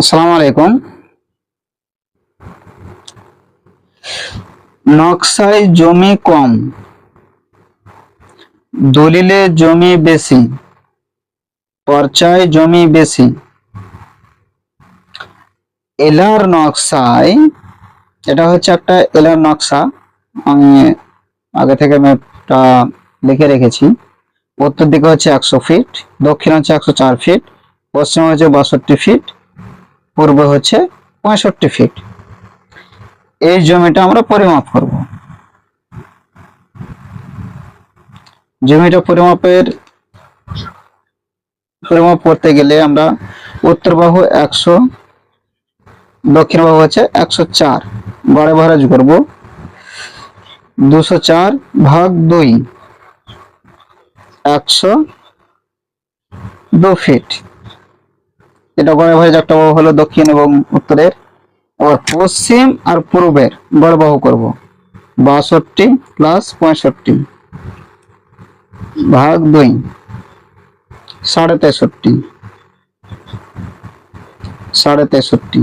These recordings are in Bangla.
আসসালামু আলাইকুম। নকশায় জমি কম, দলিলে জমি বেশি, পর্চায় জমি বেশি। এলার নকশায়, এটা হচ্ছে একটা এলার নকশা, আমি আগে থেকে ম্যাপটা লিখে রেখেছি। উত্তর দিকে হচ্ছে একশো ফিট, দক্ষিণ হচ্ছে একশো চার ফিট, পশ্চিম হচ্ছে বাষট্টি ফিট পূর্ব হচ্ছে পঁয়ষট্টি ফিট এই জমিটা আমরা পরিমাপ করব। জমিটা পরিমাপের, পরিমাপ করতে গেলে আমরা উত্তর বাহু একশো, দক্ষিণ বাহু হচ্ছে একশো চার। গড়ে ভারাজ করব। দুশো চার ভাগ দুই, একশো দু ফিট ভাই একটা হলো দক্ষিণ এবং উত্তরের আর পশ্চিম আর পূর্বের গড় বাহু করব। বাষট্টি প্লাস পঁয়ষট্টি। ভাগ দুই, সাড়ে তেষট্টি। সাড়ে তেষট্টি।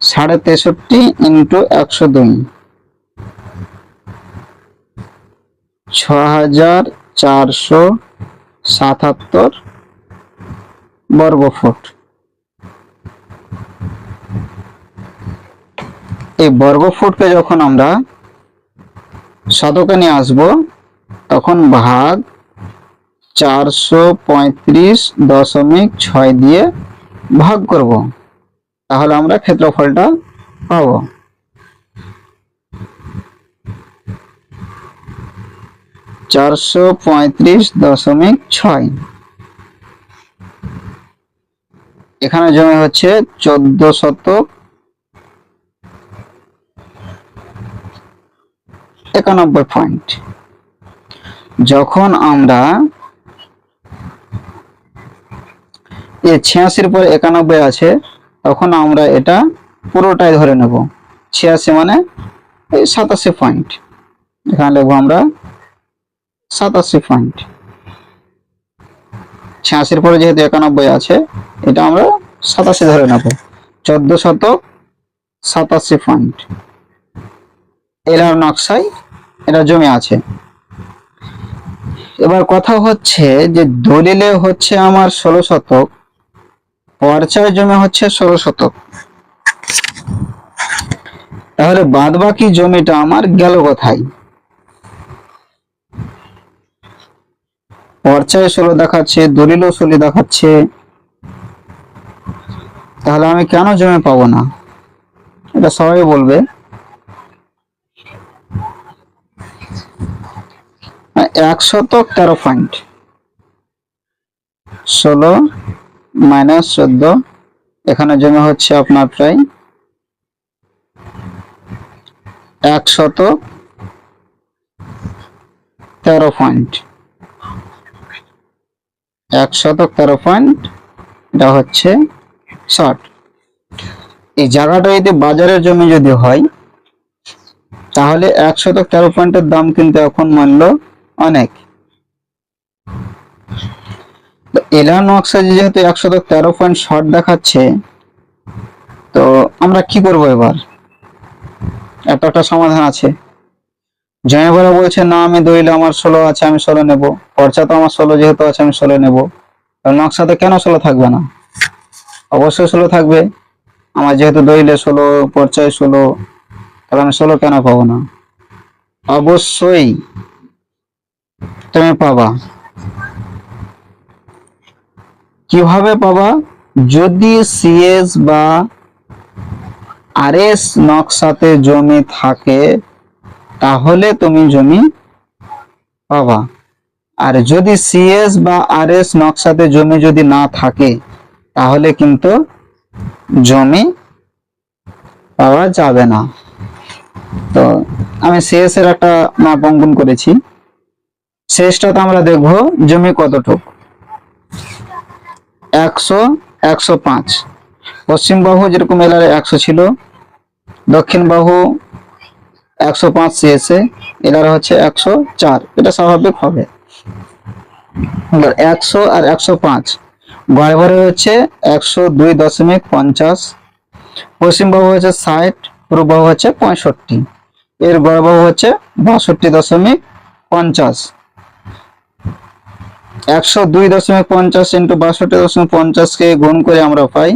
সাড়ে তেষট্টি ইন্টু একশো দুই। ছ হাজার চারশো সাতাত্তর বর্গ ফুট এই বর্গ ফুটকে যখন আমরা শতকে নিয়ে আসব, তখন ভাগ চারশো পঁয়ত্রিশ দশমিক ছয় দিয়ে ভাগ করব। তাহলে আমরা ক্ষেত্রফলটা পাবো। চারশো পঁয়ত্রিশ দশমিক ছয়। এখানে জমি হচ্ছে চোদ্দ শতক একানব্বই পয়েন্ট। যখন আমরা ছিয়াশির পর একানব্বই আছে, তখন আমরা এটা পুরোটাই ধরে নেব। ছিয়াশি মানে সাতাশি পয়েন্ট। এখানে লিখব আমরা সাতাশি পয়েন্ট। ছিয়াশির পরে যেহেতু একানব্বই আছে, এটা আমরা সাতাশি ধরে নেব। চোদ্দ শতক, সাতাশি পয়েন্ট। এলার নকশায় এটা জমি আছে। এবার কথা হচ্ছে যে দলিলে হচ্ছে আমার ষোলো শতক, পর্চায় জমি হচ্ছে ষোলো শতক। তাহলে বাদ বাকি জমিটা আমার গেল কোথায়? পর্চায় ষোলো দেখাচ্ছে, দলিলও ষোলো দেখাচ্ছে। তাহলে আমি কেন জমে পাবো না? এটা সবাই বলবে। এক শতক তেরো পয়েন্ট। ষোলো মাইনাস চোদ্দ, এখানে জমে হচ্ছে আপনার প্রায় একশত তেরো পয়েন্ট। এক শতক তেরো পয়েন্ট এটা হচ্ছে ষাট। এই জায়গাটা যদি বাজারের জমি যদি হয়, তাহলে এক শতক তেরো পয়েন্টের দাম কিন্তু এখন মূল্য অনেক। এলান নকশা যেহেতু এক শতক তেরো পয়েন্ট শর্ট দেখাচ্ছে, তো আমরা কি করব এবার? এত একটা সমাধান আছে। জমিবালা বলছে, না, আমি দইলে আমার ষোলো আছে, আমি ষোলো নেব। খরচা তো আমার ষোলো যেহেতু আছে, আমি ষোলো নেব। নকশাতে কেন ষোলো থাকবে না? অবশ্যই ষোলো থাকবে। আমার যেহেতু দইলে ষোলো, পর্চায় ষোলো, তাহলে আমি ষোলো কেন পাবো না? অবশ্যই তুমি পাবা। কীভাবে পাবা? যদি সিএস বা আরএস নকশাতে জমি থাকে তাহলে তুমি জমি পাবা। আর যদি সিএস বা আর এস নকশাতে জমি যদি না থাকে, তাহলে কিন্তু জমি পাওয়া যাবে না। তো আমি সিএস এর একটা মাপ অঙ্কন করেছি। শেষটাতে আমরা দেখব জমি কতটুক। একশো একশো পাঁচ। পশ্চিম বাহু যেরকম এলারে একশো ছিল, দক্ষিণ বাহু একশো পাঁচ সিএসএ এলার হচ্ছে একশো চার, এটা স্বাভাবিক হবে। একশো আর একশো পাঁচ গড়বাড়ি হচ্ছে একশো দুই দশমিক পঞ্চাশ, পশ্চিম বাহু হচ্ছে ষাট, পূর্ব হচ্ছে পঁয়ষট্টি, এর গড়বাহু হচ্ছে বাষট্টি দশমিক পঞ্চাশ। একশো দুই দশমিক পঞ্চাশ ইন্টু বাষট্টি দশমিক পঞ্চাশকে গুণ করে আমরা পাই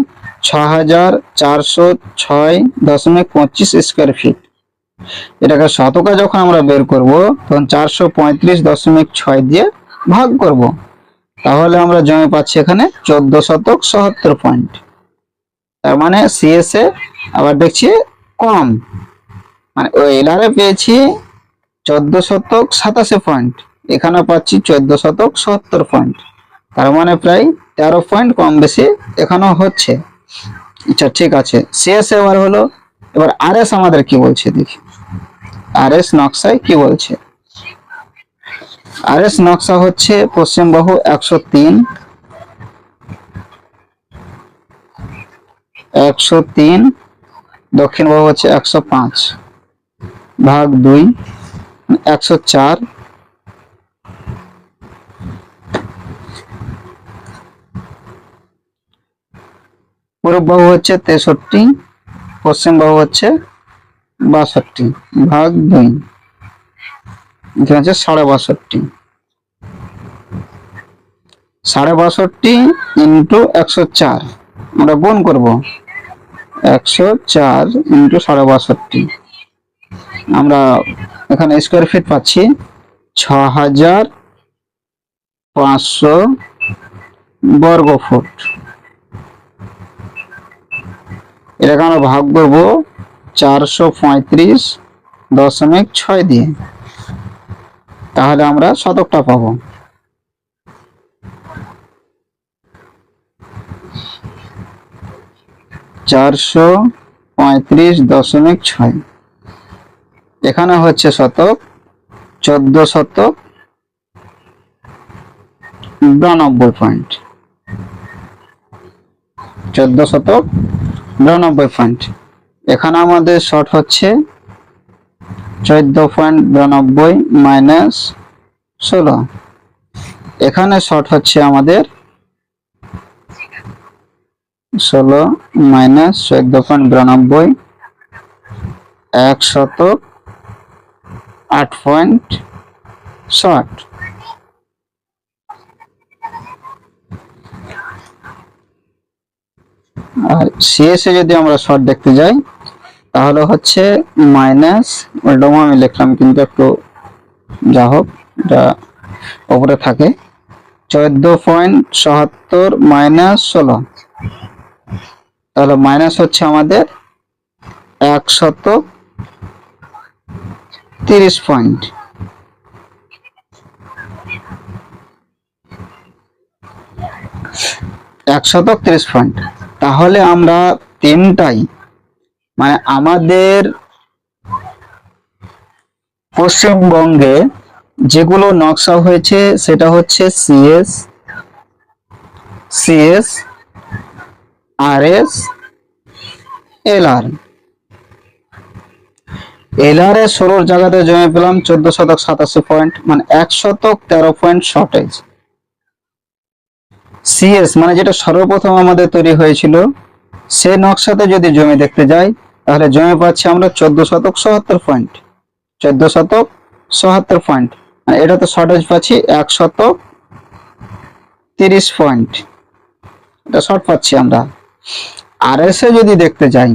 ছ হাজার চারশো ছয় দশমিক পঁচিশ স্কোয়ার ফিট এটাকে শতকে যখন আমরা বের করব, তখন চারশো পঁয়ত্রিশ দশমিক ছয় দিয়ে ভাগ করব। তাহলে আমরা জমি পাচ্ছি এখানে চোদ্দ শতক সত্তর পয়েন্ট। তার মানে সিএসএ আবার দেখছি কম। মানে ওই এলারে পেয়েছি চোদ্দ শতক সাতাশি পয়েন্ট। এখানে পাচ্ছি চোদ্দ শতক সত্তর পয়েন্ট। তার মানে প্রায় তেরো পয়েন্ট কম বেশি এখানেও হচ্ছে। আচ্ছা ঠিক আছে। শেষ এবার হলো এবার আর এস আমাদের কি বলছে দেখি। আর এস নকশায় কি বলছে? আর এস নকশা হচ্ছে পশ্চিম বাহু একশো তিন। একশো তিন, দক্ষিণ বাহু হচ্ছে একশো পাঁচ। ভাগ দুই, একশো চার। পূর্ব বাহু হচ্ছে তেষট্টি। পশ্চিম বাহু হচ্ছে বাষট্টি, ভাগ দুই। এখানে হচ্ছে সাড়ে বাষট্টি। সাড়ে বাষট্টি ইন্টু একশো চার। আমরা গুণ করব একশো চার ইন্টু সাড়ে বাষট্টি। আমরা এখানে স্কোয়ার ফিট পাচ্ছি ছ হাজার পাঁচশো বর্গ ফুট এটাকে আমরা ভাগ করব? চারশো পঁয়ত্রিশ দশমিক ছয় দিয়ে। তাহলে আমরা শতকটা পাবো। চারশো পঁয়ত্রিশ দশমিক ছয়। এখানে হচ্ছে শতক, চোদ্দ শতক বিরানব্বই পয়েন্ট। চোদ্দ শতক বিরানব্বই পয়েন্ট এখানে আমাদের শর্ট হচ্ছে চোদ্দ পয়েন্ট বিরানব্বই মাইনাস ষোলো। এখানে শর্ট হচ্ছে আমাদের ষোলো মাইনাস চোদ্দ পয়েন্ট বিরানব্বই, এক শতক আট পয়েন্ট ষাট। আর সিএসএ যদি আমরা শর্ট দেখতে যাই, তাহলে হচ্ছে মাইনাস ওইটাও আমি লিখলাম কিন্তু একটু যা হোক এটা ওপরে থাকে। চোদ্দ পয়েন্ট সহাত্তর মাইনাস ষোলো। তাহলে মাইনাস হচ্ছে আমাদের একশত তিরিশ পয়েন্ট। একশত তিরিশ পয়েন্ট। তাহলে আমরা তিনটাই মানে আমাদের পশ্চিমবঙ্গে যেগুলো নকশা হয়েছে সেটা হচ্ছে CS CS R S LR. LR এর ষোলোর জায়গাতে জমে পেলাম চোদ্দ শতক সাতাশি পয়েন্ট মানে এক শতক তেরো পয়েন্ট শর্টেজ সিএস মানে যেটা সর্বপ্রথম আমাদের তৈরি হয়েছিল, সে নকশাতে যদি জমি দেখতে যাই, তাহলে জমি পাচ্ছি আমরা চোদ্দ শতক সহাত্তর পয়েন্ট। চোদ্দ শতক সহাত্তর পয়েন্ট। এটা তো শর্টেজ পাচ্ছি এক শতক তিরিশ পয়েন্ট। এটা শর্ট পাচ্ছি আমরা। আর এস এ যদি দেখতে যাই,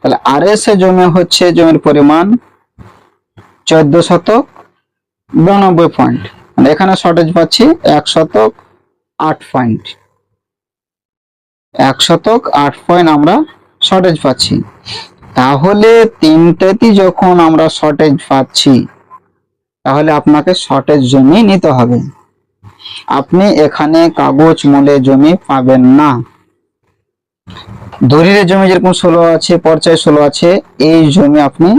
তাহলে আর এস এ জমি হচ্ছে জমির পরিমাণ চোদ্দ শতক বিরানব্বই পয়েন্ট। মানে এখানে শর্টেজ পাচ্ছি এক শতক আট পয়েন্ট। এক শতক, আট পয়েন্ট আমরা শর্টেজ পাচ্ছি। তাহলে তিনটেতেই যখন আমরা শর্টেজ পাচ্ছি, তাহলে আপনাকে শর্টেজ জমি নিতে হবে। আপনি এখানে কাগজ মূলে জমি পাবেন না। দলিলের জমি যেরকম ষোলো আছে পর্যায়ে ষোলো আছে, এই জমি আপনি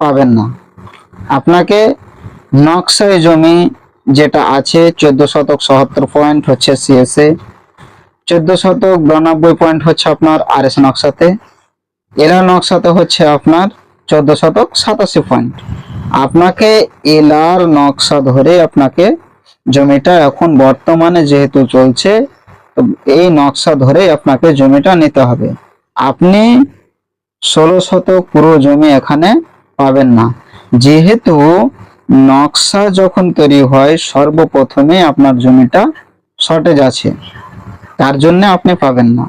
পাবেন না। আপনাকে নকশায় জমি যেটা আছে চোদ্দ শতক সহাত্তর পয়েন্ট হচ্ছে সিএসএ চোদ্দ শতক বিরানব্বই পয়েন্ট হচ্ছে আপনার আর এস নকশাতে এলা নকশাতে হচ্ছে আপনার চোদ্দ শতক সাতাশি পয়েন্ট আপনাকে এলার নকশা ধরে আপনাকে জমিটা এখন বর্তমানে যেহেতু চলছে, তো এই নকশা ধরেই আপনাকে জমিটা নিতে হবে। আপনি ষোলো শতক পুরো জমি এখানে পাবেন না। যেহেতু নকশা যখন তৈরি হয়, সর্বপ্রথমে আপনার জমিটা শর্টেজ আছে। তার জন্য আপনি পাবেন না।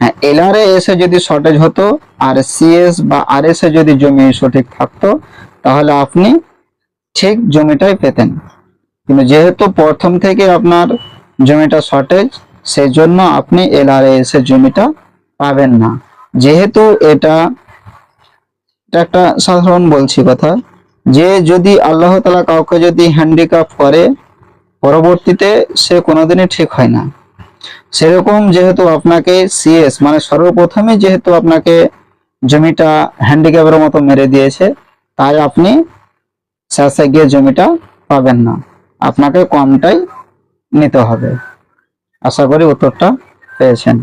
হ্যাঁ এলআরএ এসে যদি শর্টেজ হতো আর সিএস বা আর এস যদি জমি সঠিক থাকতো, তাহলে আপনি ঠিক জমিটাই পেতেন। কিন্তু যেহেতু প্রথম থেকে আপনার জমিটা শর্টেজ সেই জন্য আপনি এলআরএস এর জমিটা পাবেন না। যেহেতু এটা একটা সাধারণ বলছি কথা। যে যদি আল্লাহ তালা কাউকে যদি হ্যান্ডিক্যাপ করে, পরবর্তীতে সে কোনোদিনই ঠিক হয় না। সেরকম যেহেতু আপনাকে সিএস মানে সর্বপ্রথমে যেহেতু আপনাকে জমিটা হ্যান্ডিক্যাপের মতো মেরে দিয়েছে, তাই আপনি শেষে গিয়ে জমিটা পাবেন না। আপনাকে কমটাই নিতে হবে। আশা করি উত্তরটা পেয়েছেন।